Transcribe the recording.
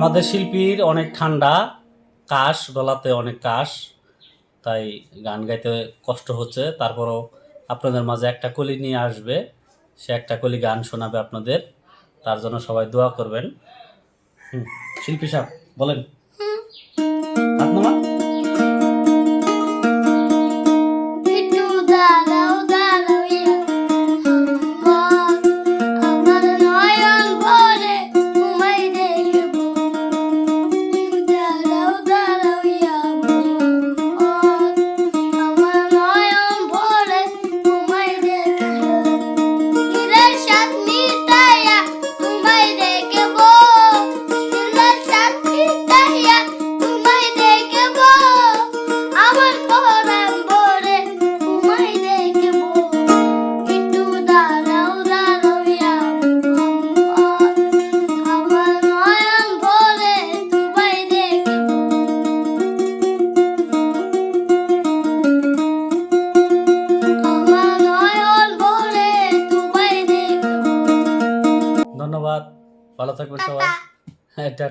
আমাদের শিল্পীর অনেক ঠান্ডা, কাশ, গলাতে অনেক কাশ, তাই গান গাইতে কষ্ট হচ্ছে। তারপরও আপনাদের মাঝে একটা কলি নিয়ে আসবে, সে একটা কলি গান শোনাবে আপনাদের। তার জন্য সবাই দোয়া করবেন। হুম, শিল্পী সাহেব, বলেন। ধন্যবাদ। ভালো থাকবেন সবাই। এটা